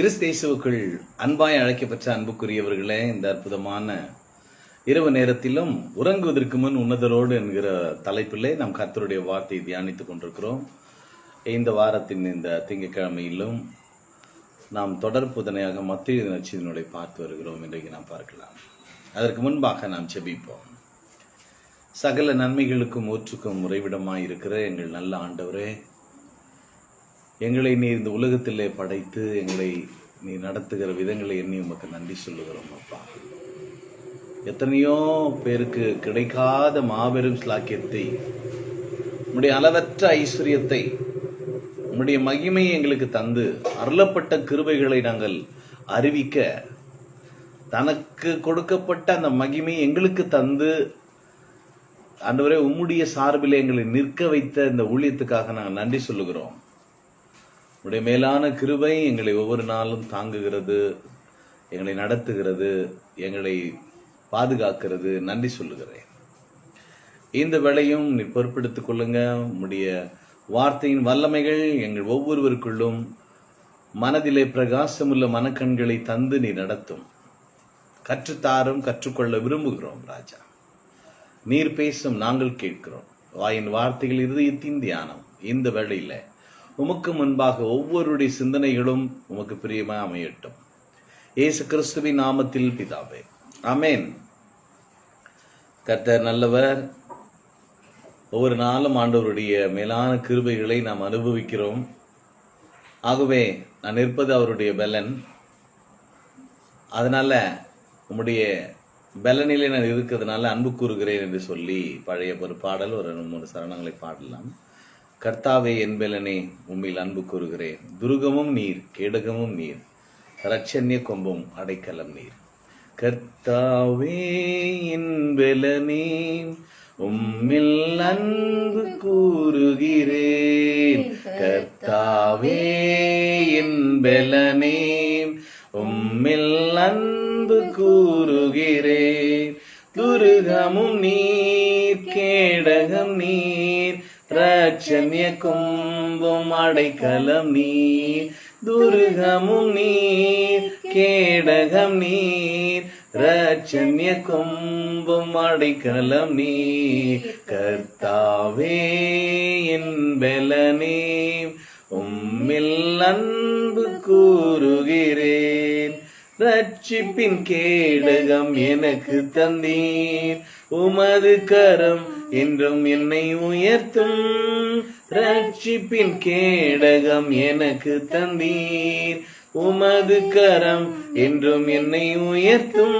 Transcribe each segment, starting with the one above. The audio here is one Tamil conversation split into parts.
கிறிஸ்தேசுவுக்குள் அன்பாய் அழைக்கப்பட்ட அன்புக்குரியவர்களே இந்த அற்புதமான இரவு நேரத்திலும் உறங்குவதற்கு முன் உன்னதரோடு என்கிற தலைப்பிலே நாம் கர்த்தருடைய வார்த்தையை தியானித்துக் கொண்டிருக்கிறோம். இந்த வாரத்தின் இந்த திங்கட்கிழமையிலும் நாம் தொடர் புதனையாக மத்திய நச்சிதனுடைய பார்த்து வருகிறோம். இன்றைக்கு நாம் பார்க்கலாம். அதற்கு முன்பாக நாம் செபிப்போம். சகல நன்மைகளுக்கும் ஊற்றுக்கும் உறைவிடமாய் இருக்கிற எங்கள் நல்ல ஆண்டவரே எங்களை நீ இந்த உலகத்திலே படைத்து எங்களை நீ நடத்துகிற விதங்களை எண்ணி உமக்கு நன்றி சொல்லுகிறோம் அப்பா. எத்தனையோ பேருக்கு கிடைக்காத மாபெரும் ஸ்லாக்கியத்தை உம்முடைய அளவற்ற ஐஸ்வர்யத்தை உம்முடைய மகிமையை எங்களுக்கு தந்து அருளப்பட்ட கிருபைகளை நாங்கள் அறிவிக்க தனக்கு கொடுக்கப்பட்ட அந்த மகிமை எங்களுக்கு தந்து அன்றுவரை உம்முடைய சார்பில் எங்களை நிற்க வைத்த இந்த ஊழியத்துக்காக நாங்கள் நன்றி சொல்லுகிறோம். உடைய மேலான கிருபை எங்களை ஒவ்வொரு நாளும் தாங்குகிறது எங்களை நடத்துகிறது எங்களை பாதுகாக்கிறது. நன்றி சொல்லுகிறேன். இந்த வேளையும் நீ பொறுப்பெடுத்துக் கொள்ளுங்க. உம்முடைய வார்த்தையின் வல்லமைகள் எங்கள் ஒவ்வொருவருக்குள்ளும் மனதிலே பிரகாசமுள்ள மனக்கண்களை தந்து நீ நடத்தும். கற்றுத்தாரும் கற்றுக்கொள்ள விரும்புகிறோம் ராஜா. நீர் பேசும் நாங்கள் கேட்கிறோம். வாயின் வார்த்தைகள் இறுதியத்தின் தியானம். இந்த வேளையில் உமக்கு முன்பாக ஒவ்வொருடைய சிந்தனைகளும் உமக்கு பிரியமா அமையட்டும். இயேசு கிறிஸ்துவின் நாமத்தில் பிதாவே. அமேன் கர்த்தர் நல்லவர். ஒவ்வொரு நாளும் ஆண்டவருடைய மேலான கிருபைகளை நாம் அனுபவிக்கிறோம். ஆகவே நான் இருப்பது அவருடைய பலன். அதனால உம்முடைய பலனிலே நான் இருக்கிறதுனால அன்பு கூறுகிறேன் என்று சொல்லி பழைய ஒரு பாடல் ஒரு மூணு சரணங்களை பாடலாம். கர்த்தாவே என்பலனே உம்மில் அன்பு கூறுகிறேன். துருகமும் நீர் கேடகமும் நீர் இரட்சண்ய கொம்பும் அடைக்கலம் நீர். கர்த்தாவே என்பலனே உம்மில் அன்பு கூறுகிறேன். கர்த்தாவே என்பலனே உம்மில் அன்பு கூறுகிறேன். துருகமும் நீர் கேட நீர் ரட்சண்ய கும்பும் அடைக்கலம் நீர் துருகமும் நீர் கேடகம் நீர் ரட்சண்ய கும்பும் அடைக்கலம் நீர் கர்த்தாவே என் பலனே உம்மில் அன்பு கூறுகிறேன். ரட்சிப்பின் கேடகம் எனக்கு தந்தீர். உமது கரம் என்றும் என்னை உயர்த்தும் ரட்சிப்பின் கேடகம் எனக்கு தந்தீர். உமது கரம் என்றும் என்னை உயர்த்தும்.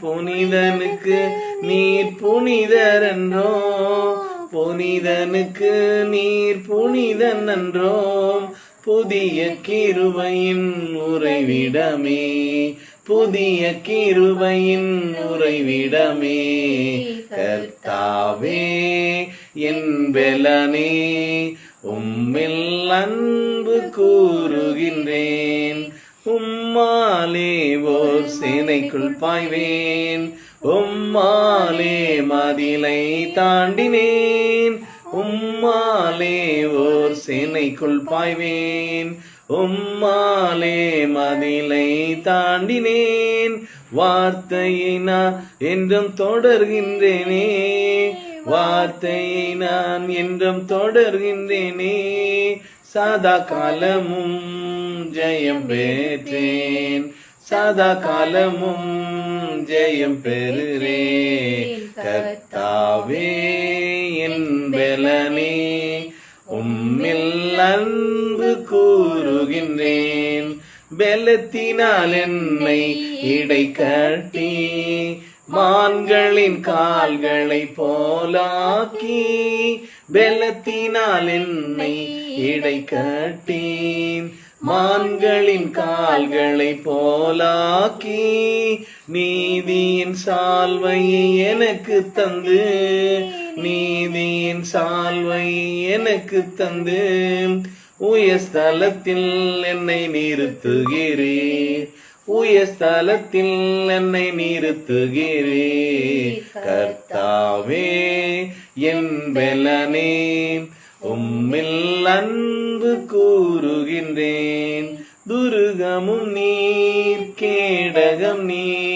புனிதனுக்கு நீர் புனிதர் என்றோ புனிதனுக்கு நீர் புனிதன் என்றோம் புதிய கிருவையின் உறைவிடமே. புதிய கிருபையின் உறைவிடமே. கர்த்தாவே என் பெலனே உம்மில் அன்பு கூறுகின்றேன். உம்மாலே ஓர் சேனைக்குள் பாய்வேன். உம்மாலே மதிலை தாண்டினேன். உம்மாலே ஓர் சேனைக்குள் பாய்வேன். உம்மாலே மதிலை தாண்டினேன் வார்த்தையை நான் என்றும் தொடர்கின்றேனே. வார்த்தையை நான் என்றும் தொடர்கின்றேனே. சதா காலமும் ஜெயம் பெற்றேன். சதா காலமும் ஜெயம் பெறுறேன் கர்த்தாவே என் பலனே. உம்மில் அன்பு கூறுகின்றேன். பெலத்தினால் என்னை இடை கட்டி மான்களின் கால்களை போலாக்கி பெலத்தினால் என்னை இடை கட்டி மான்களின் கால்களை போலாக்கி நீதியின் சால்வையை எனக்கு தந்து நீதியின் சால்வை எனக்கு தந்து. உயஸ்தலத்தில் என்னை நிறுத்துகிறே உயஸ்தலத்தில் என்னை நிறுத்துகிறே கர்த்தாவே என் பெலனே உம்மில் அன்பு கூறுகின்றேன். துருகமும் நீர் கேடகம் நீர்.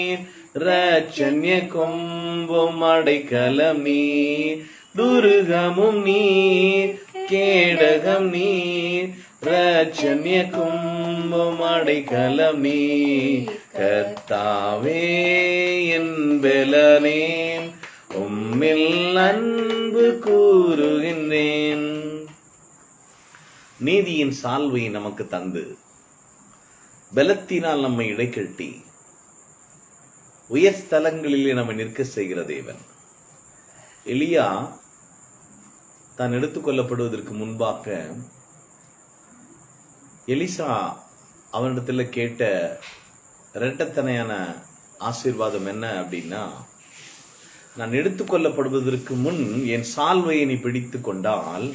ரட்சண்ய கொம்பும் அடைக்கலம் நீர் துருகமும் நீர் கேடகம் நீர். ரச்சன்ய கும்பும் அடைக்கலம் நீர் கர்த்தாவே என் பெலனே உம்மில் அன்பு கூறுகின்றேன். நீதியின் சால்வை நமக்கு தந்து பலத்தினால் நம்மை இடைக்கட்டி உயர் நம்ம நிற்க செய்கிற தேவன். எலியா தான் எடுத்துக்கொள்ளப்படுவதற்கு முன்பாக எலிசா அவனிடத்தில் கேட்ட இரட்டத்தனையான ஆசீர்வாதம் என்ன அப்படின்னா நான் எடுத்துக்கொள்ளப்படுவதற்கு முன் என் சால்வையை நீ பிடித்து கொண்டால்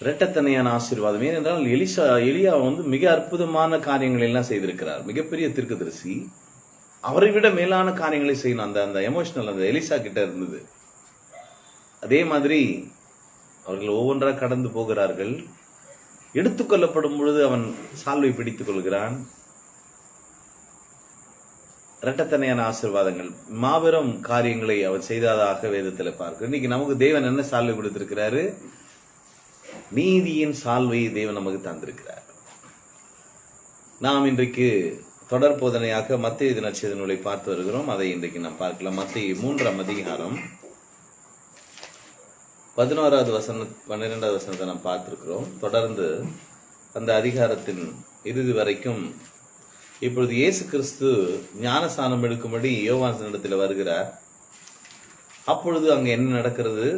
இரட்டத்தனையான ஆசீர்வாதம். ஏனென்றால் எலிசா எலியா வந்து மிக அற்புதமான காரியங்களை எல்லாம் செய்திருக்கிறார். மிகப்பெரிய தீர்க்கதரிசி. அவரை விட மேலான காரியங்களை செய்யணும். அந்த அந்த எமோஷனல் அந்த எலிசா கிட்ட இருந்தது. அதே மாதிரி அவர்கள் ஒவ்வொன்றாக கடந்து போகிறார்கள். எடுத்துக்கொள்ளப்படும் பொழுது அவன் சால்வை பிடித்துக் கொள்கிறான். இரட்டத்தனையான ஆசிர்வாதங்கள். மாபெரும் காரியங்களை அவர் செய்ததாக வேதத்தில் பார்க்கிறோம். இன்னைக்கு நமக்கு தேவன் என்ன சால்வை கொடுத்திருக்கிறாரு? நீதியின் சால்வையை தேவன் நமக்கு தந்திருக்கிறார். நாம் இன்றைக்கு தொடர் போதனையாக மத்திய தினச்சேத நூலை பார்த்து வருகிறோம். அதை இன்றைக்கு நாம் பார்க்கலாம். மத்திய மூன்றாம் அதிகாரம் பதினோராவது வசன பன்னிரெண்டாவது வசனத்தை நாம் பார்த்துருக்கிறோம். தொடர்ந்து அந்த அதிகாரத்தின் இறுதி வரைக்கும் இப்பொழுது இயேசு கிறிஸ்து ஞானஸ்தானம் எடுக்கும்படி இடத்தில் வருகிறார். அப்பொழுது அங்கே என்ன நடக்கிறது?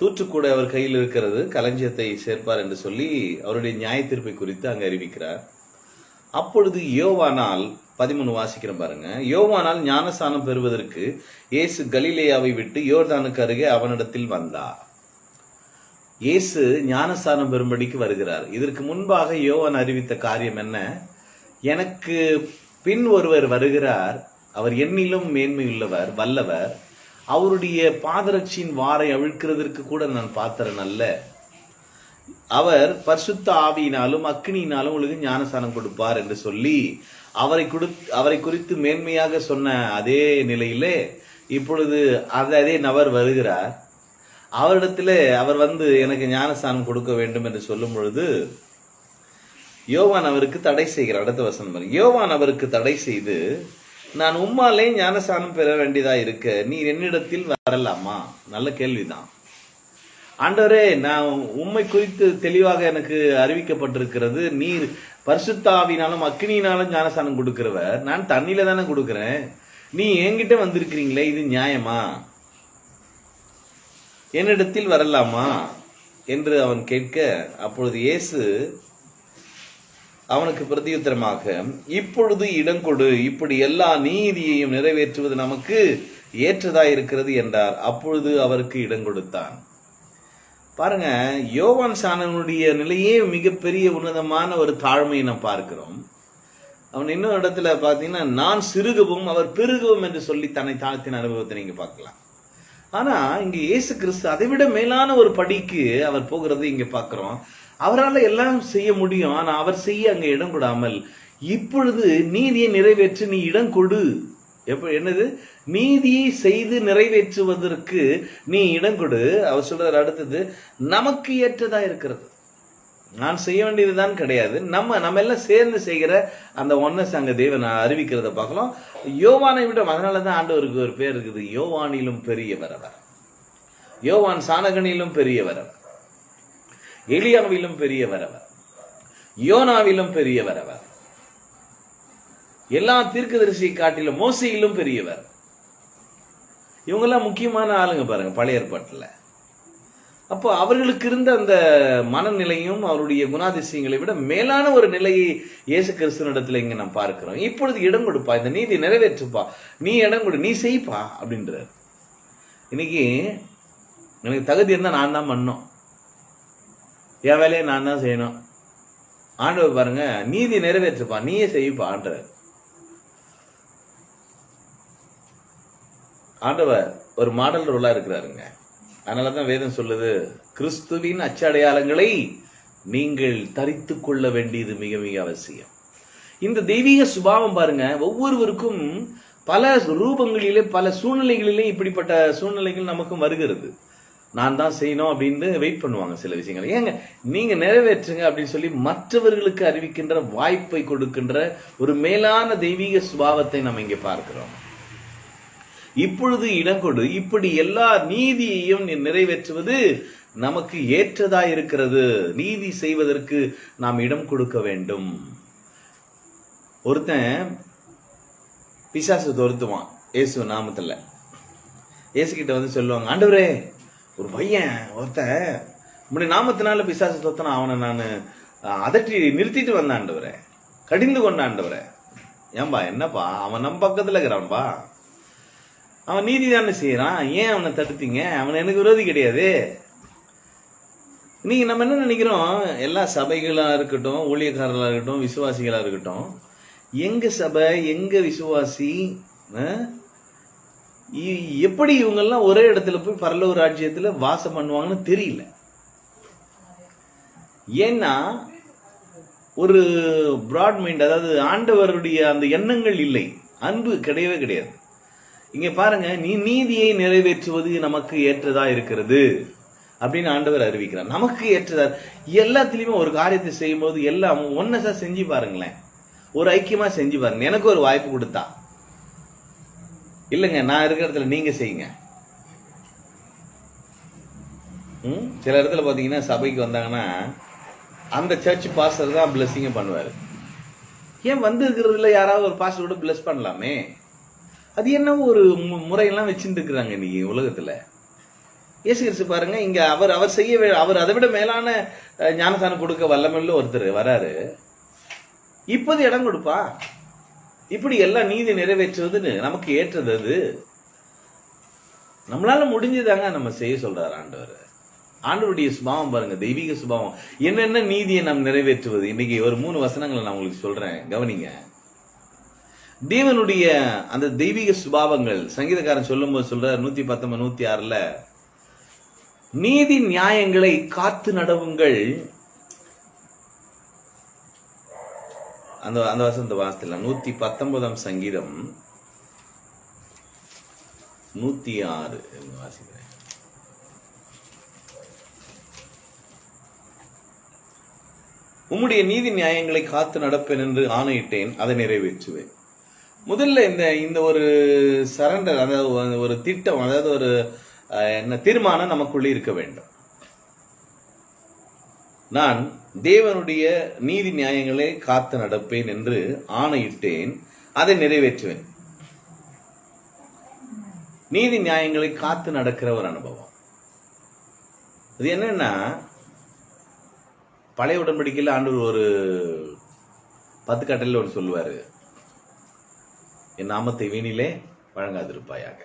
தூற்றுக்கூட அவர் கையில் இருக்கிறது. களஞ்சியத்தை சேர்ப்பார் என்று சொல்லி அவருடைய நியாய தீர்ப்பை குறித்து அங்கு அறிவிக்கிறார். அப்பொழுது யோவானால் பதிமூணு வாசிக்கிறேன் பாருங்க. யோவானால் ஞானஸ்தானம் பெறுவதற்கு இயேசு கலிலேயாவை விட்டு யோர்தானுக்கு அருகே அவனிடத்தில் வந்தார். இயேசு ஞானஸ்தானம் பெறும்படிக்கு வருகிறார். இதற்கு முன்பாக யோவான் அறிவித்த காரியம் என்ன? எனக்கு பின் ஒருவர் வருகிறார். அவர் என்னிலும் மேன்மையுள்ளவர் வல்லவர். அவருடைய பாதரட்சியின் வாரை அவிழ்க்கிறதற்கு கூட நான் பாத்திரன் அல்ல. அவர் பரிசுத்த ஆவியினாலும் அக்னியினாலும் உங்களுக்கு ஞானஸ்தானம் கொடுப்பார் என்று சொல்லி அவரை கொடு அவரை குறித்து மேன்மையாக சொன்ன அதே நிலையிலே இப்பொழுது அந்த அதே நபர் வருகிறார். அவரிடத்துல அவர் வந்து எனக்கு ஞானஸ்தானம் கொடுக்க வேண்டும் என்று சொல்லும் பொழுது யோவான் அவருக்கு தடை செய்கிறார். அடுத்த வசனம் யோவான் அவருக்கு தடை செய்து நான் உம்மாலே ஞானஸ்தானம் பெற வேண்டியதா இருக்க நீ என்னிடத்தில் வரலாமா? நல்ல கேள்விதான். ஆண்டவரே நான் உண்மை குறித்து தெளிவாக எனக்கு அறிவிக்கப்பட்டிருக்கிறது. நீர் பரிசுத்தாவினாலும் அக்னியினாலும் ஞானஸ்தானம் கொடுக்கிறவர். நான் தண்ணியில தானே கொடுக்குறேன். நீ என்கிட்ட வந்திருக்கிறீங்களே இது நியாயமா? என்னிடத்தில் வரலாமா? என்று அவன் கேட்க அப்பொழுது இயேசு அவனுக்கு பிரதியுத்தரமாக இப்பொழுது இடம் கொடு. இப்படி எல்லா நீதியையும் நிறைவேற்றுவது நமக்கு ஏற்றதாயிருக்கிறது என்றார். அப்பொழுது அவருக்கு இடம் கொடுத்தான். பாருங்க யோவான் சாணனுடைய நிலையே மிகப்பெரிய உன்னதமான ஒரு தாழ்மையை நாம் பார்க்கிறோம். அவன் இன்னொரு இடத்துல பார்த்தீங்கன்னா நான் சிறுகவும் அவர் பெருகவும் என்று சொல்லி தன்னை தாழ்த்தின அனுபவத்தை நீங்க பார்க்கலாம். ஆனா இங்க இயேசு கிறிஸ்து அதை விட மேலான ஒரு படிக்கு அவர் போகிறது இங்க பார்க்கிறோம். அவரால் எல்லாம் செய்ய முடியும் ஆனா அவர் செய்ய அங்க இடம் கொடாமல் இப்பொழுது நீதியை நிறைவேற்றி நீ இடம் கொடு. எப்போ என்னது? நீதியை செய்து நிறைவேற்றுவதற்கு நீ இடம் கொடு. அவர் சொல்றாரு அடுத்தது நமக்கு ஏற்றதா இருக்கிறது. நான் செய்ய வேண்டியதுதான் கிடையாது. நம்ம நம்ம எல்லாம் சேர்ந்து செய்கிற அந்த ஒன்னஸ் அங்க தேவன் அறிவிக்கிறத பார்க்கலாம். யோவானை விட அதனாலதான் ஆண்டவருக்கு ஒரு பேர் இருக்குது. யோவானிலும் பெரியவர் அவர். யோவான் சாணகனிலும் பெரியவர் அவர். எலியாவிலும் பெரியவர் அவர். யோனாவிலும் பெரியவர் அவர். எல்லா தீர்க்கதரிசியை காட்டிலும் மோசையிலும் பெரியவர். இவங்கெல்லாம் முக்கியமான ஆளுங்க பாருங்க பழைய ஏற்பாட்டில். அப்போ அவர்களுக்கு இருந்த அந்த மனநிலையும் அவருடைய குணாதிசயங்களை விட மேலான ஒரு நிலையை இயேசு கிறிஸ்துவனிடத்துல இங்க நாம் பார்க்கிறோம். இப்பொழுது இடம் கொடுப்பா இந்த நீதி நிறைவேற்றுப்பா. நீ இடம் கொடு நீ செய்ப்பா அப்படின்றார். இன்னைக்கு எனக்கு தகுதி இருந்தால் நான் தான் பண்ணும். என் வேலையை நான் தான் செய்யணும். ஆண்டவர் பாருங்க நீதி நிறைவேற்றுப்பா நீயே செய்யப்பான்றார் ஆண்டவர் ஆண்டவர் ஒரு மாடல் ரோலா இருக்கிறாருங்க. அதனாலதான் வேதம் சொல்லுது கிறிஸ்துவின் அச்சடையாளங்களை நீங்கள் தரித்து கொள்ள வேண்டியது மிக மிக அவசியம். இந்த தெய்வீக சுபாவம் பாருங்க ஒவ்வொருவருக்கும் பல ரூபங்களிலே பல சூழ்நிலைகளிலே இப்படிப்பட்ட சூழ்நிலைகள் நமக்கும் வருகிறது. நான் தான் செய்யணும் அப்படின்னு வெயிட் பண்ணுவாங்க சில விஷயங்கள். ஏங்க நீங்க நிறைவேற்றுங்க அப்படின்னு சொல்லி மற்றவர்களுக்கு அறிவிக்கின்ற வாய்ப்பை கொடுக்கின்ற ஒரு மேலான தெய்வீக சுபாவத்தை நம்ம இங்க பார்க்கிறோம். இப்பொழுது இடம் கொடு. இப்படி எல்லா நீதியையும் நீ நிறைவேற்றுவது நமக்கு ஏற்றதா இருக்கிறது. நீதி செய்வதற்கு நாம் இடம் கொடுக்க வேண்டும். ஒருத்தன் பிசாசு துரத்துவான். இயேசு நாமத்தில். இயேசு கிட்ட வந்து சொல்லுவாங்க ஆண்டவரே ஒரு பையன் ஒருத்தன் இப்படி நாமத்தினால பிசாசு துரத்தினா அவனை நான் அதட்டி நிறுத்திட்டு வந்தான் ஆண்டவரே. கடிந்து கொண்டான் ஆண்டவரே. ஏன்பா என்னப்பா? அவன் நம்ம பக்கத்தில் இருக்கிறான்பா? அவன் நீதி தானே செய்யறான்? ஏன் அவனை தடுத்தீங்க? அவன் எனக்கு விரோதி கிடையாது. நீங்க நம்ம என்ன நினைக்கிறோம்? எல்லா சபைகளா இருக்கட்டும் ஊழியக்காரர்களா இருக்கட்டும் விசுவாசிகளா இருக்கட்டும் எங்க சபை எங்க விசுவாசி எப்படி இவங்கெல்லாம் ஒரே இடத்துல போய் பரலூர் ராஜ்யத்துல வாசம் பண்ணுவாங்கன்னு தெரியல. ஏன்னா ஒரு ப்ராட் மைண்ட் அதாவது ஆண்டவருடைய அந்த எண்ணங்கள் இல்லை. அன்பு கிடையவே கிடையாது. இங்க பாருங்க நீ நீதியை நிறைவேற்றுவது நமக்கு ஏற்றதா இருக்கிறது? அப்படின்னு ஆண்டவர் அறிவிக்கிறார். நமக்கு ஏற்றதா? எல்லாத்துலயுமே ஒரு காரியத்தை செய்யும்போது எல்லாம் ஒன்னசா செஞ்சு பாருங்களேன். ஒரு ஐக்கியமா செஞ்சு பாருங்க. எனக்கு ஒரு வாய்ப்பு கொடுத்தா. இல்லைங்க நான் இருக்கிற இடத்துல நீங்க செய்யுங்க. சில இடத்துல பாத்தீங்கன்னா சபைக்கு வந்தாங்கன்னா அந்த சர்ச் பாஸ்டர் தான் பிளஸ்ஸிங்க பண்ணுவாரு. ஏன் வந்து இருக்கிறதுல யாராவது ஒரு பாஸ்டர் கூட பிளஸ் பண்ணலாமே? அது என்ன ஒரு முறையெல்லாம் வச்சுட்டு இருக்கிறாங்க இன்னைக்கு உலகத்துல. இயேசு கிறிஸ்து பாருங்க இங்க அவர் அவர் செய்ய அவர் அதை விட மேலான ஞானசானம் கொடுக்க வல்லமல்ல ஒருத்தர் வராரு. இப்போது இடம் கொடுப்பா. இப்படி எல்லாம் நீதி நிறைவேற்றுவதுன்னு நமக்கு ஏற்றது அது. நம்மளால முடிஞ்சதாங்க நம்ம செய்ய சொல்றாரு ஆண்டவர். ஆண்டவருடைய சுபாவம் பாருங்க தெய்வீக சுபாவம். என்னென்ன நீதியை நாம் நிறைவேற்றுவது? இன்னைக்கு ஒரு மூணு வசனங்களை நான் உங்களுக்கு சொல்றேன். கவனிங்க. தேவனுடைய அந்த தெய்வீக சுபாவங்கள் சங்கீதக்காரன் சொல்லும்போது சொல்றார் நூத்தி பத்தொன்பது நூத்தி ஆறுல நீதி நியாயங்களை காத்து நடவுங்கள். அந்த அந்த வசந்த வாசத்தில் நூத்தி பத்தொன்பதாம் சங்கீதம் நூத்தி ஆறு வாசிக்கிறேன். உம்முடைய நீதி நியாயங்களை காத்து நடப்பேன் என்று ஆணையிட்டேன் அதை நிறைவேற்றுவேன். முதல்ல இந்த இந்த ஒரு சரண்டர் அதாவது ஒரு- திட்டம் அதாவது ஒரு என்ன தீர்மானம் நமக்குள்ளே இருக்க வேண்டும். நான் தேவனுடைய நீதி நியாயங்களை காத்து நடப்பேன் என்று ஆணையிட்டேன் அதை நிறைவேற்றுவேன். நீதி நியாயங்களை காத்து நடக்கிற ஒரு அனுபவம். இது என்னன்னா பழைய உடன்படிக்கையில் ஆண்டு ஒரு பத்து கட்டளையில் ஒன்று சொல்லுவாரு. என் நாமத்தை வீணிலே வழங்காதிருப்பாயாக.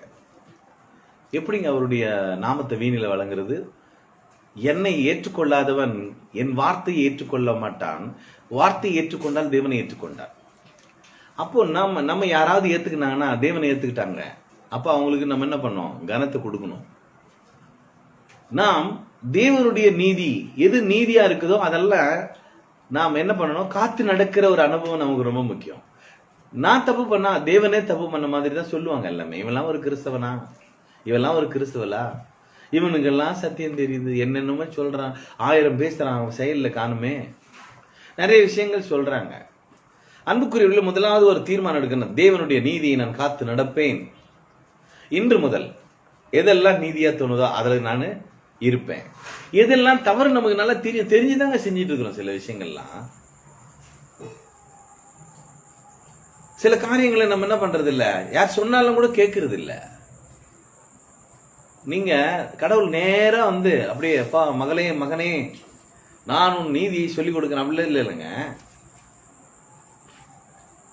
எப்படிங்க அவருடைய நாமத்தை வீணில வழங்குறது? என்னை ஏற்றுக்கொள்ளாதவன் என் வார்த்தையை ஏற்றுக்கொள்ள மாட்டான். வார்த்தையை ஏற்றுக்கொண்டால் தேவனை ஏற்றுக்கொண்டான். அப்போ நம்ம நம்ம யாராவது ஏத்துக்கினாங்கன்னா தேவனை ஏத்துக்கிட்டாங்க. அப்போ அவங்களுக்கு நம்ம என்ன பண்ணோம் கனத்தை கொடுக்கணும். நாம் தேவனுடைய நீதி எது நீதியா இருக்குதோ அதெல்லாம் நாம் என்ன பண்ணணும்? காத்து நடக்கிற ஒரு அனுபவம் நமக்கு ரொம்ப முக்கியம். நான் தப்பு பண்ணா தேவனே தப்பு பண்ண மாதிரி தான் சொல்லுவாங்க எல்லாமே. இவெல்லாம் ஒரு கிறிஸ்தவனா? இவெல்லாம் ஒரு கிறிஸ்தவலா இவனுங்கெல்லாம் சத்தியம் தெரியுது. என்னென்னமோ சொல்றான். ஆயிரம் பேசுறான். அவன் செயலில் காணுமே. நிறைய விஷயங்கள் சொல்றாங்க. அன்புக்குரியவர்கள் முதலாவது ஒரு தீர்மானம் எடுக்கணும். தேவனுடைய நீதியை நான் காத்து நடப்பேன். இன்று முதல் எதெல்லாம் நீதியா தோணுதோ அதில் நான் இருப்பேன். எதெல்லாம் தவறு நமக்கு நல்லா தெரியும் தெரிஞ்சுதாங்க செஞ்சுட்டு இருக்கிறோம் சில விஷயங்கள்லாம். சில காரியங்களை நம்ம என்ன பண்றது இல்ல யார் சொன்னாலும் கூட கேட்கறது இல்ல நீங்க கடவுள் நேரா வந்து அப்படியே அப்பா மகளே மகனே நான் உன் நீதியை சொல்லிக் கொடுக்கிறேன். அப்படிலாம் இல்லை இல்லைங்க.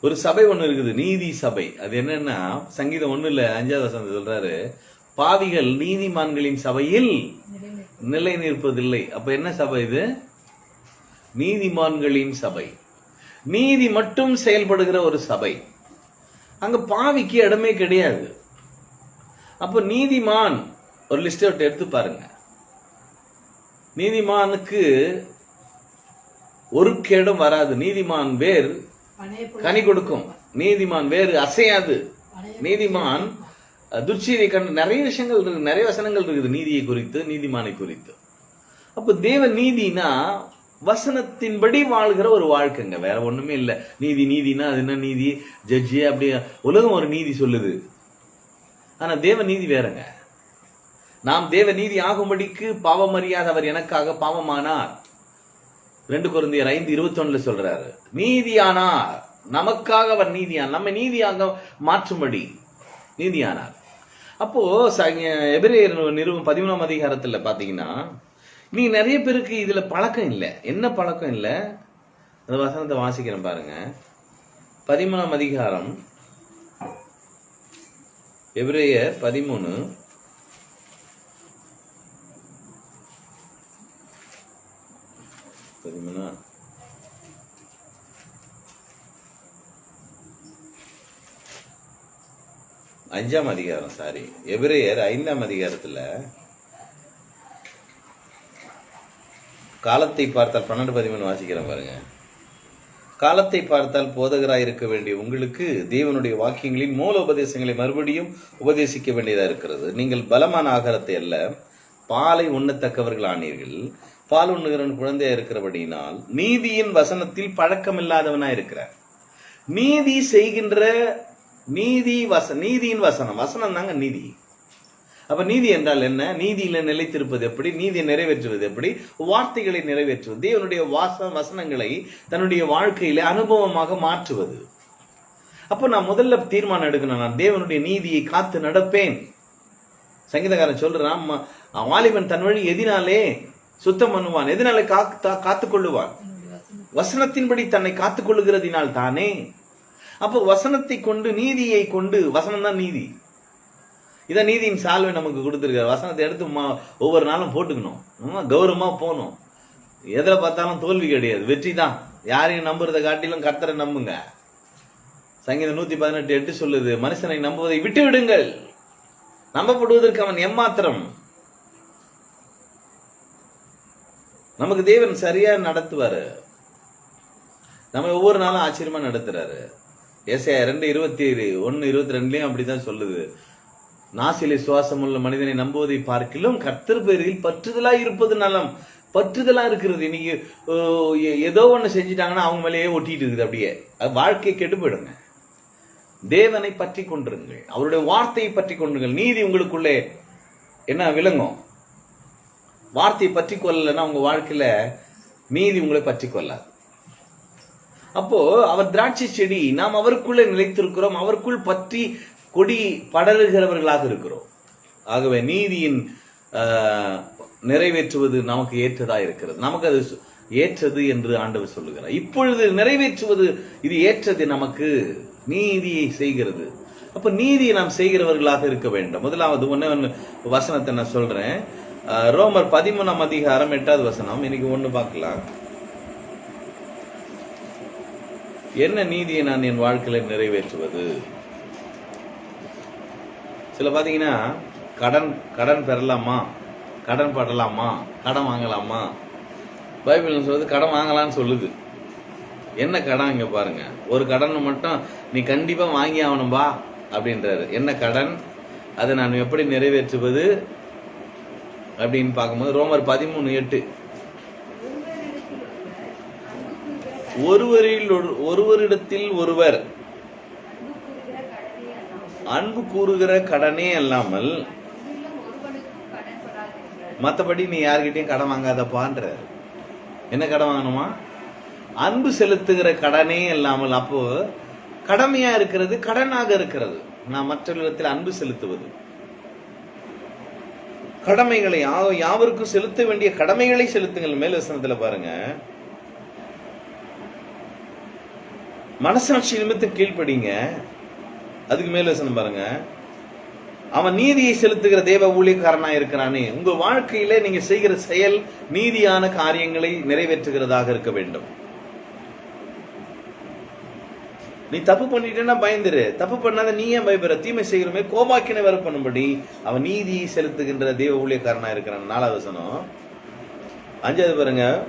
ஒரு சபை ஒண்ணு இருக்குது நீதி சபை. அது என்னன்னா சங்கீதம் ஒன்று இல்ல அஞ்சாவது வசனம் சொல்றாரு பாவிகள் நீதிமான்களின் சபையில் நிலை நிற்பதில்லை அப்ப என்ன சபை இது? நீதிமான்களின் சபை. நீதி மட்டும் செயல்படுகிற ஒரு சபை. அங்க பாவிக்கு இடமே கிடையாது. அப்ப நீதிமான் ஒரு லிஸ்ட் எடுத்து பாருங்க. நீதிமானுக்கு ஒரு கேடும் வராது. நீதிமான் வேர் கனி கொடுக்கும். நீதிமான் வேறு அசையாது. நீதிமான் அஹ், கண்டு நிறைய விஷயங்கள் இருக்கு நிறைய வசனங்கள் இருக்குது. நீதியை குறித்து நீதிமானை குறித்து. அப்ப தேவ நீதினா வசனத்தின்படி வாழ்கிற ஒரு வாழ்க்கைங்க. வேற ஒண்ணுமே இல்ல. நீதி நீதினா அது என்ன நீதி? ஜட்ஜி அப்படி உலகம் ஒரு நீதி சொல்லுது. ஆனா தேவ நீதி வேறங்க. நாம் தேவ நீதி ஆகும்படிக்கு பாவமறியாத அவர் எனக்காக பாவமானார். ரெண்டு குழந்தையர் ஐந்து இருபத்தொன்னுல சொல்றாரு. நீதியானார். நமக்காக அவர் நீதியான். நம்ம நீதியாக மாற்றும்படி நீதியானார். அப்போ ச- எபிரேயர் நிறுவனம் பதிமூணாம் அதிகாரத்துல பாத்தீங்கன்னா நீ நிறைய பேருக்கு இதுல பழக்கம் இல்லை. என்ன பழக்கம் இல்லை? அந்த வசனத்தை வாசிக்கிறேன் பாருங்க. பதிமூணாம் அதிகாரம். எவ்ரேயர் பதிமூணு. பதிமூணா? அஞ்சாம் அதிகாரம் சாரி எபிரேயர் ஐந்தாம் அதிகாரத்துல காலத்தை பார்த்தால் பன்னெண்டு பதிமூணு வாசிக்கிறேன் பாருங்க. காலத்தை பார்த்தால் போதகராக இருக்க வேண்டிய உங்களுக்கு தேவனுடைய வாக்கியங்களின் மூல உபதேசங்களை மறுபடியும் உபதேசிக்க வேண்டியதாக இருக்கிறது. நீங்கள் பலமான ஆகாரத்தை அல்ல பாலை உண்ணத்தக்கவர்கள் ஆனீர்கள். பால் உண்ணுகிறவன் குழந்தையா இருக்கிறபடியினால் நீதியின் வசனத்தில் பழக்கமில்லாதவனா இருக்கிறார். நீதி செய்கின்ற நீதி வச நீதியின் வசனம் வசனம் தாங்க நீதி. அப்ப நீதி என்றால் என்ன? நீதியில நிலைத்திருப்பது எப்படி? நீதியை நிறைவேற்றுவது எப்படி? வார்த்தைகளை நிறைவேற்றுவது தேவனுடைய வாச வசனங்களை தன்னுடைய வாழ்க்கையில அனுபவமாக மாற்றுவது. அப்போ நான் முதல்ல தீர்மானம் எடுக்கணும். நான் தேவனுடைய நீதியை காத்து நடப்பேன். சங்கீதக்காரன் சொல்றான் வாலிபன் தன் வழி எதினாலே சுத்தம் பண்ணுவான். எதனாலே காத்து கொள்ளுவான். வசனத்தின்படி தன்னை காத்துக் கொள்ளுகிறதினால் தானே? அப்போ வசனத்தை கொண்டு நீதியை கொண்டு வசனம் தான் நீதி. இதை நீதியின் சால்வை நமக்கு கொடுத்துருக்காரு. வசனத்தை எடுத்து மா- ஒவ்வொரு நாளும் போட்டுக்கணும். நம்ம கௌரவமா போகணும். எதில் பார்த்தாலும் தோல்வி கிடையாது. வெற்றி தான். யாரையும் நம்புறதை காட்டிலும் கர்த்தரை நம்புங்க. சங்கீதம் நூத்தி பதினெட்டு எட்டு சொல்லுது மனுஷனை நம்புவதை விட்டு விடுங்கள் நம்பப்படுவதற்கு அவன் எம்மாத்திரம். நமக்கு தேவன் சரியா நடத்துவாரு. நம்ம ஒவ்வொரு நாளும் ஆச்சரியமா நடத்துறாரு. ஏசாயா ரெண்டு இருபத்தி ஒன்னு இருபத்தி ரெண்டுலயும் அப்படிதான் சொல்லுது. நாசிலே சுவாசம் உள்ள மனிதனை நம்புவதை பார்க்கிலும் கர்த்தர் பேரில் பற்றுதலா இருப்பது நலம். பற்றுதலா இருக்கிறது. இன்னைக்கு ஏதோ ஒண்ணு செஞ்சிட்டாங்கன்னா அவங்க மேலேயே ஒட்டிட்டு இருக்குது அப்படியே. வாழ்க்கையை வாழ்க்கை கெட்டு போயிடுங்க. தேவனை பற்றி கொண்டிருங்கள். அவருடைய வார்த்தையை பற்றி கொண்டிருங்கள். நீதி உங்களுக்குள்ளே என்ன விளங்கும்? வார்த்தையை பற்றி கொள்ளலைன்னா உங்க வாழ்க்கையில நீதி உங்களை பற்றி கொள்ளாது. அப்போ அவர் திராட்சை செடி நாம் அவருக்குள்ளே நிலைத்திருக்கிறோம். அவருக்குள் பற்றி கொடி படருகிறவர்களாக இருக்கிறோம். ஆகவே நீதியின் நிறைவேற்றுவது நமக்கு ஏற்றதா இருக்கிறது. நமக்கு அது ஏற்றது என்று ஆண்டவர் சொல்லுகிறார். இப்பொழுது நிறைவேற்றுவது இது ஏற்றது நமக்கு நீதியை செய்கிறது. அப்ப நீதியை நாம் செய்கிறவர்களாக இருக்க வேண்டும். முதலாவது ஒன்று வசனத்தை நான் சொல்றேன். ரோமர் பதிமூணாம் அதிகாரம் எட்டாவது வசனம். இன்னைக்கு ஒன்று பார்க்கலாம். என்ன நீதியை நான் என் வாழ்க்கையில் நிறைவேற்றுவது? சில பார்த்தீங்கன்னா கடன் கடன் பெறலாமா? கடன் படலாமா? கடன் வாங்கலாமா? பைபிள் சொல்லுது? கடன் வாங்கலாம்னு சொல்லுது. என்ன கடன் இங்கே பாருங்க. ஒரு கடன் மட்டும் நீ கண்டிப்பாக வாங்கி ஆகணும்பா அப்படின்றாரு. என்ன கடன்? அதை நான் எப்படி நிறைவேற்றுவது அப்படின்னு பார்க்கும்போது ரோமர் பதிமூணு எட்டு. ஒருவரில் ஒருவரிடத்தில் ஒருவர் அன்பு கூறுகிற கடனே அல்லாமல் மற்றபடி நீ யார்கிட்டையும் கடன் வாங்காதப்பான்ற. என்ன கடன் வாங்கணுமா? அன்பு செலுத்துகிற கடனே இல்லாமல் அப்போ கடமையா இருக்கிறது கடனாக இருக்கிறது. நான் மற்றவர்களிடத்தில் அன்பு செலுத்துவது. கடமைகளை யாவருக்கும் செலுத்த வேண்டிய கடமைகளை செலுத்துங்கள். மேல் வசனத்துல பாருங்க. மனசாட்சி நிமித்தம் கீழ்ப்படிங்க. அதுக்கு மேல் வசனம் பாருங்க. அவன் நீதியை செலுத்துகிற தேவ ஊழியக்காரனா இருக்கிறானே. உங்க வாழ்க்கையில நீங்க செய்கிற செயல் நீதியான காரியங்களை நிறைவேற்றுகிறதாக இருக்க வேண்டும். நீ தப்பு பண்ணிட்டேன்னா பயந்துரு. தப்பு பண்ணாத நீ ஏன் பயப்படுற? தீமை செய்கிறமே கோபாக்கினை வர பண்ணும்படி அவன் நீதியை செலுத்துகின்ற தேவ ஊழியக்காரனா இருக்கிறான். நாலாவது வசனம். அஞ்சாவது பாருங்க.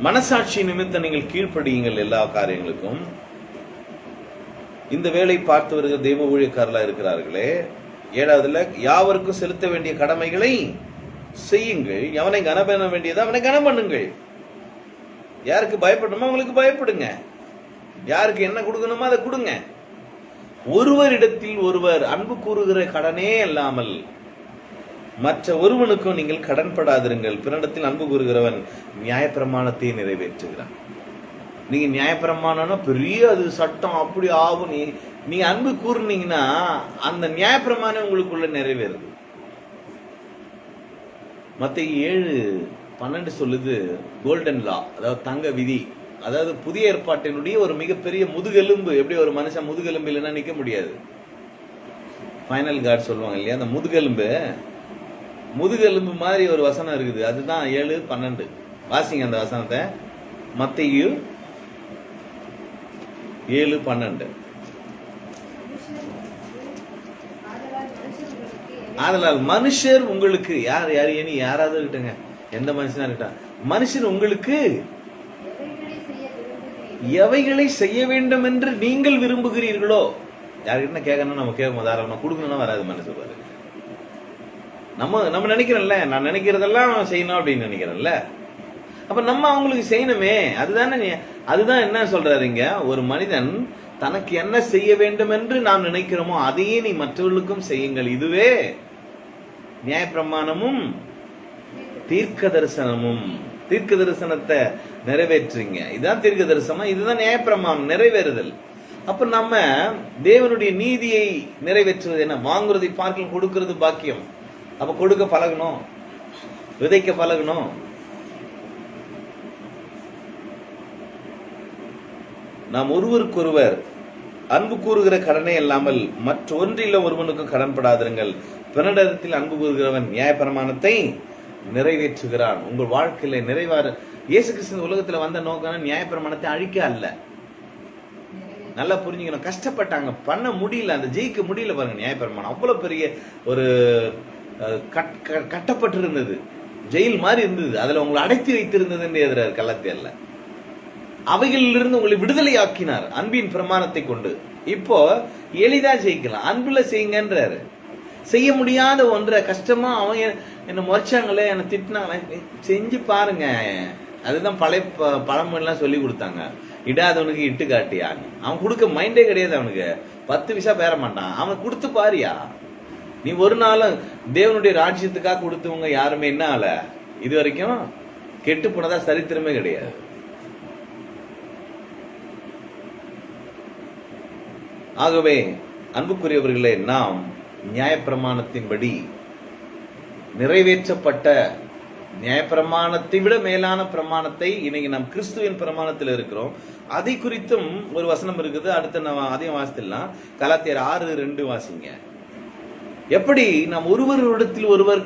மனசாட்சி நிமித்தம் நீங்கள் கீழ்ப்படியுங்கள் எல்லா காரியங்களுக்கும். இந்த வேலை பார்த்து வருகிற தெய்வ ஊழியக்காரர்களா இருக்கிறார்களே ஏழாவதுல யாவருக்கும் செலுத்த வேண்டிய கடமைகளை செய்யுங்கள். எவனை கனம் பண்ண வேண்டியதோ அவனை கனம் பண்ணுங்கள். யாருக்கு பயப்படணுமோ அவங்களுக்கு பயப்படுங்க. யாருக்கு என்ன கொடுக்கணுமோ அதை கொடுங்க. ஒருவரிடத்தில் ஒருவர் அன்பு கூறுகிற கடனே இல்லாமல் மற்ற ஒருவனுக்கும் நீங்கள் கடன்படாதிருங்கள் பிறனிடத்தில் அன்பு கூறுகிறவன் நியாயப்பிரமாணத்தை நிறைவேற்றுகிறான். நீங்க நியாயப்பிரமாணம்னா பெரிய அது சட்டம் அப்படி ஆகும். நீ நீங்க அன்பு கூறுனீங்கன்னா அந்த நியாயப்பிரமாணம் உங்களுக்குள்ள நிறைவேறுது. மத்த ஏழு பன்னெண்டு சொல்லுது கோல்டன் லா அதாவது தங்க விதி. அதாவது புதிய ஏற்பாட்டினுடைய ஒரு மிகப்பெரிய முதுகெலும்பு. எப்படி ஒரு மனுஷன் முதுகெலும்பு இல்லைன்னா நிற்க முடியாது? ஃபைனல் கார்டு சொல்லுவாங்க இல்லையா? அந்த முதுகெலும்பு. முதுகெலும்பு மாதிரி ஒரு வசனம் இருக்குது. அதுதான் ஏழு பன்னெண்டு. வாசிங்க அந்த வசனத்தை. மத்தையும் ஏழு பன்னெண்டு. ஆதலால் மனுஷர் உங்களுக்கு யார் யார் இனி யாராவது இருக்கட்டுங்க. எந்த மனுஷனா இருக்கட்டும் மனுஷன் உங்களுக்கு எவைகளை செய்ய வேண்டும் என்று நீங்கள் விரும்புகிறீர்களோ? யாருக்கிட்ட கேட்கணும் நம்ம கேட்கும் தாராளமா கொடுக்கணும்னா வராது மனசு பாரு. நம்ம நம்ம நினைக்கிறோம்ல நான் நினைக்கிறதெல்லாம் செய்யணும் அப்படின்னு நினைக்கிறேன்ல அப்ப நம்ம அவங்களுக்கு செய்யணுமே அதுதானே அதுதான் என்ன சொல்றாருங்க? ஒரு மனிதன் தனக்கு என்ன செய்ய வேண்டும் என்று நாம் நினைக்கிறோமோ அதையே நீ மற்றவர்களுக்கும் செய்யுங்கள். இதுவே நியாயப்பிரமாணமும் தீர்க்க தரிசனமும் தீர்க்க தரிசனத்தை நிறைவேற்றுங்க. இதுதான் தீர்க்க தரிசனம் இதுதான் நியாயப்பிரமாணம். நிறைவேறுதல். அப்ப நம்ம தேவனுடைய நீதியை நிறைவேற்றுவது என்ன? வாங்குறதை பார்க்கலும் கொடுக்கறது பாக்கியம். அப்ப கொடுக்க பழகணும் விதைக்க பழகணும். நாம் ஒருவருக்கொருவர் அன்பு கூறுகிற கடனே இல்லாமல் மற்றொன்றில் ஒருவனுக்கும் கடன்படாதிருங்கள் பிறனிடத்தில் அன்பு கூறுகிறவன் நியாயப்பிரமாணத்தை நிறைவேற்றுகிறான். உங்கள் வாழ்க்கையில நிறைவாறு இயேசு கிறிஸ்து உலகத்துல வந்த நோக்கம் நியாயப்பிரமாணத்தை அழிக்க அல்ல. நல்லா புரிஞ்சுக்கணும். கஷ்டப்பட்டாங்க. பண்ண முடியல. அந்த ஜெயிக்க முடியல பாருங்க நியாயப்பிரமாணம். அவ்வளவு பெரிய ஒரு கட்- க- கட்டப்பட்டிருந்தது. ஜெயில் மாதிரி இருந்தது. அதுல உங்களை அடைத்து வைத்திருந்ததுன்னு எதிரார் கள்ளத்தியல்ல அவைகளிலிருந்து உங்களை விடுதலை ஆக்கினார் அன்பின் பிரமாணத்தை கொண்டு. இப்போ எளிதா ஜெயிக்கலாம். அன்புல செய்யுங்கன்றாரு. செய்ய முடியாத ஒன்றை கஷ்டமா அவங்க என்ன முறைச்சாங்களே என்ன திட்டினாங்களே செஞ்சு பாருங்க. அதுதான் பழைய ப- பழமொழிலாம் சொல்லி கொடுத்தாங்க. இடாதவனுக்கு இட்டு காட்டியான்னு. அவன் கொடுக்க மைண்டே கிடையாது அவனுக்கு. பத்து விசா பேர மாட்டான். அவன் கொடுத்து பாரியா. நீ ஒரு நாளும் தேவனுடைய ராஜ்யத்துக்காக கொடுத்தவங்க யாருமே என்ன ஆல? இது வரைக்கும் கெட்டு போனதா சரித்திரமே கிடையாது. ஆகவே அன்புக்குரியவர்களே நாம் நியாயப்பிரமாணத்தின்படி நிறைவேற்றப்பட்ட நியாயப்பிரமாணத்தை விட மேலான பிரமாணத்தை இன்னைக்கு நாம் கிறிஸ்துவின் பிரமாணத்தில் இருக்கிறோம். அதை குறித்தும் ஒரு வசனம் இருக்குது. அடுத்து நான் அதையும் வாசித்திடலாம். கலாத்தியர் ஆறு ரெண்டு வாசிங்க. எப்படி நாம் ஒருவரிடத்தில் ஒருவர்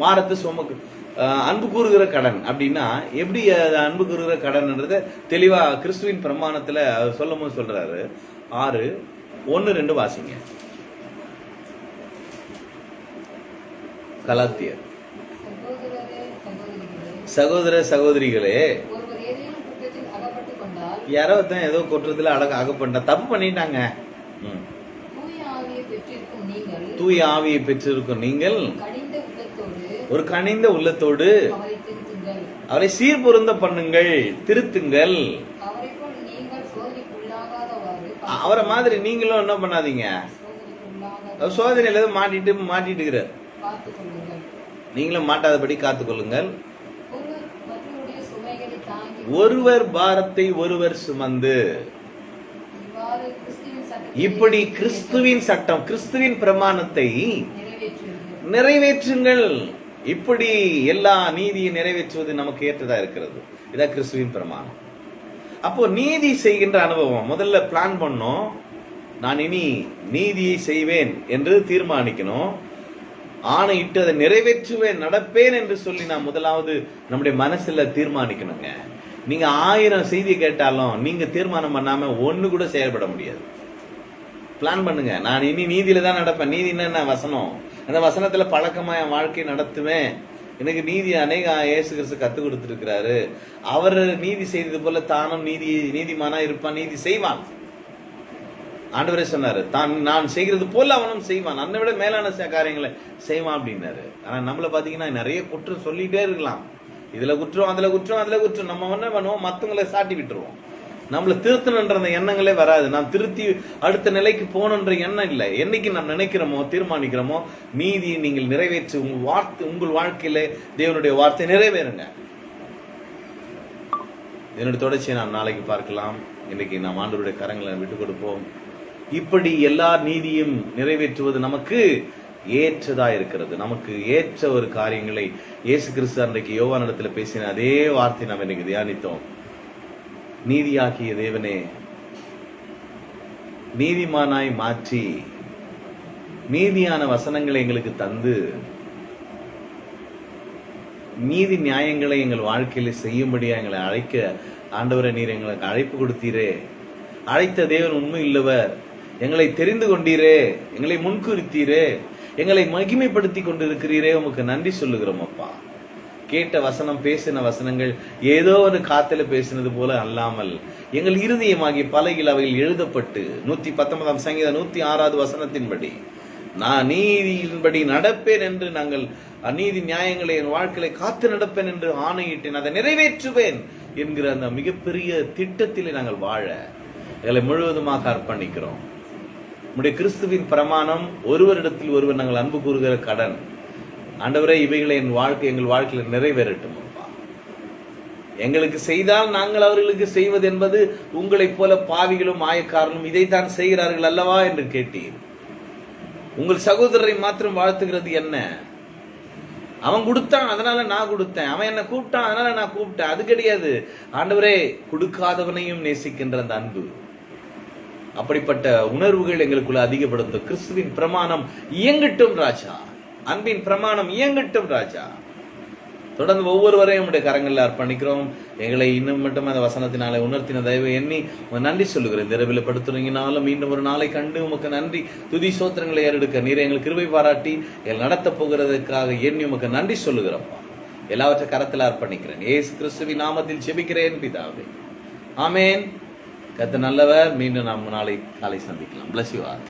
மாறத்து சுமக்கு அஹ், அன்பு கூறுகிற கடன் அப்படின்னா எப்படி அன்பு கூறுகிற கடன்ன்றத தெளிவா கிறிஸ்துவின் பிரமாணத்துல அவர் சொல்லும் போது சொல்றாரு. ஆறு ஒன்று ரெண்டு வாசிங்க. கலாத்தியர். சகோதர சகோதரிகளே. யாரோ ஒருத்தன் ஏதோ குற்றத்தில் அழக அகப்பட்ட தப்பு பண்ணிட்டாங்க. ம். தூய ஆவியை பெற்றிருக்கும் நீங்கள் ஒரு கனிந்த உள்ளத்தோடு அவரை அவரை சீர்பொருந்த பண்ணுங்கள் திருத்துங்கள் அவரை போல் நீங்கள் சோதனைக்குள்ளாகாதவாறு அ- அவரை மாதிரி நீங்களும் என்ன பண்ணாதீங்க. சோதனையில மாட்டிட்டு மாட்டிட்டு இருக்கிறார். நீங்களும் மாட்டாதபடி காத்துக்கொள்ளுங்கள் ஒருவர் ஒருவர் பாரத்தை ஒருவர் சுமந்து. இப்படி கிறிஸ்துவின் சட்டம் கிறிஸ்துவின் பிரமாணத்தை நிறைவேற்றுங்கள். இப்படி எல்லா நீதியை நிறைவேற்றுவது நமக்கு ஏற்றதா இருக்கிறது. இதான் கிறிஸ்துவின் பிரமாணம். அப்போ நீதி செய்கின்ற அனுபவம். முதல்ல பிளான் பண்ணோம். நான் இனி நீதியை செய்வேன் என்று தீர்மானிக்கணும். ஆணையிட்டு அதை நிறைவேற்றுவேன் நடப்பேன் என்று சொல்லி நான் முதலாவது நம்முடைய மனசுல தீர்மானிக்கணுங்க. நீங்க ஆயிரம் செய்தி கேட்டாலும் நீங்க தீர்மானம் பண்ணாம ஒண்ணு கூட செயல்பட முடியாது. பிளான் பண்ணுங்க. நான் இனி நீதியில தான் நடப்பேன். நீதி என்ன வசனம்? அந்த வசனத்துல பழக்கமா என் வாழ்க்கை நடத்துவேன். எனக்கு நீதி அநேக இயேசு கிறிஸ்து கத்து கொடுத்துருக்கிறாரு. அவர் நீதி செய்தது போல தானும் நீதி நீதிமானா இருப்பான் நீதி செய்வான். ஆண்டவரே சொன்னாரு தான் நான் செய்கிறது போல அவனும் செய்வான். அன்னை விட மேலான காரியங்களை செய்வான் அப்படின்னாரு. ஆனா நம்மள பாத்தீங்கன்னா நிறைய குற்றம் சொல்லிட்டே இருக்கலாம். இதுல குற்றம் அதுல குற்றம் அதுல குற்றம். நம்ம என்ன பண்ணுவோம் மத்தவங்களை சாட்டி விட்டுருவோம். நம்மள திருத்தணுன்ற அந்த எண்ணங்களே வராது. நாம் திருத்தி அடுத்த நிலைக்கு போகணுன்ற எண்ணம் இல்லை. என்னைக்கு நாம் நினைக்கிறோமோ தீர்மானிக்கிறோமோ நீதியை நீங்கள் நிறைவேற்றி உங்கள் வார்த்தை உங்கள் வாழ்க்கையில தேவனுடைய வார்த்தை நிறைவேறுங்க. என்னுடைய தொடர்ச்சியை நாம் நாளைக்கு பார்க்கலாம். இன்னைக்கு நாம் ஆண்டவருடைய கரங்களை விட்டு கொடுப்போம். இப்படி எல்லா நீதியும் நிறைவேற்றுவது நமக்கு ஏற்றதா இருக்கிறது. நமக்கு ஏற்ற ஒரு காரியங்களை இயேசு கிறிஸ்து அன்றைக்கு யோவானிடத்துல பேசின அதே வார்த்தை நாம் இன்னைக்கு தியானித்தோம். நீதியாகிய தேவனே நீதிமானாய் மாற்றி நீதியான வசனங்களை எங்களுக்கு தந்து நீதி நியாயங்களை எங்கள் வாழ்க்கையில செய்யும்படியா எங்களை அழைக்க ஆண்டவரை நீர் எங்களுக்கு அழைப்பு கொடுத்தீரே. அழைத்த தேவன் உண்மை இல்லவர் எங்களை தெரிந்து கொண்டீரே எங்களை முன்குறித்தீரே. எங்களை மகிமைப்படுத்தி கொண்டிருக்கிறீரே உமக்கு நன்றி சொல்லுகிறோம் அப்பா. கேட்ட வசனம் பேசின வசனங்கள் ஏதோ ஒரு காத்துல பேசினது போல அல்லாமல் எங்கள் இருதயமாகி பலகில் அவையில் எழுதப்பட்டு நூத்தி பத்தொன்பதாம் சங்கீதம் நூத்தி ஆறாவது வசனத்தின்படி நான் நீதியின்படி நடப்பேன் என்று நாங்கள் அநீதி நியாயங்களை என் வாழ்க்கையை காத்து நடப்பேன் என்று ஆணையிட்டேன். அதை நிறைவேற்றுவேன் என்கிற அந்த மிகப்பெரிய திட்டத்திலே நாங்கள் வாழ எங்களை முழுவதுமாக அர்ப்பணிக்கிறோம். நம்முடைய கிறிஸ்துவின் பிரமாணம் ஒருவரிடத்தில் ஒருவர் நாங்கள் அன்பு கூறுகிற கடன் ஆண்டவரே இவைகளை என் வாழ்க்கை எங்கள் வாழ்க்கையில் நிறைவேறட்டும் எங்களுக்கு செய்தால் நாங்கள் அவர்களுக்கு செய்வது என்பது உங்களைப் போல பாவிகளும் ஆயக்காரனும் இதைத்தான் செய்கிறார்கள் அல்லவா என்று கேட்டீர். உங்கள் சகோதரரை மாத்திரம் வாழ்த்துகிறது என்ன? அவன் கொடுத்தான் அதனால நான் கொடுத்தேன். அவன் என்ன கூப்பிட்டான் அதனால நான் கூப்பிட்டேன். அது கிடையாது. ஆண்டவரே கொடுக்காதவனையும் நேசிக்கின்ற அந்த அன்பு. அப்படிப்பட்ட உணர்வுகள் எங்களுக்குள்ள அதிகப்படுத்தும் கிறிஸ்துவின் பிரமாணம் இயங்கட்டும் ராஜா. அன்பின் பிரமாணம் இயங்கட்டும் ராஜா. தொடர்ந்து ஒவ்வொருவரையும் உடைய கரங்களில் அர்ப்பணிக்கிறோம். எங்களை இன்னும் மட்டும் அந்த வசனத்தினாலே உணர்த்தின தயவை எண்ணி உமக்கு நன்றி சொல்லுகிறேன். இந்த இரவில் படுத்துறீங்கனாலும் மீண்டும் ஒரு நாளை கண்டு உமக்கு நன்றி. துதி சோத்திரங்களை ஏறெடுக்க நீர் எங்களுக்கு கிருபை பாராட்டி எங்கள் நடத்த போகிறதுக்காக எண்ணி உமக்கு நன்றி சொல்லுகிறோம். எல்லாவற்றை கரத்தில் அர்ப்பணிக்கிறேன். ஏசு கிறிஸ்துவின் நாமத்தில் செபிக்கிறேன் பிதாவே. ஆமேன். கத்த நல்லவர். மீண்டும் நாம் நாளை காலை சந்திக்கலாம். Bless you are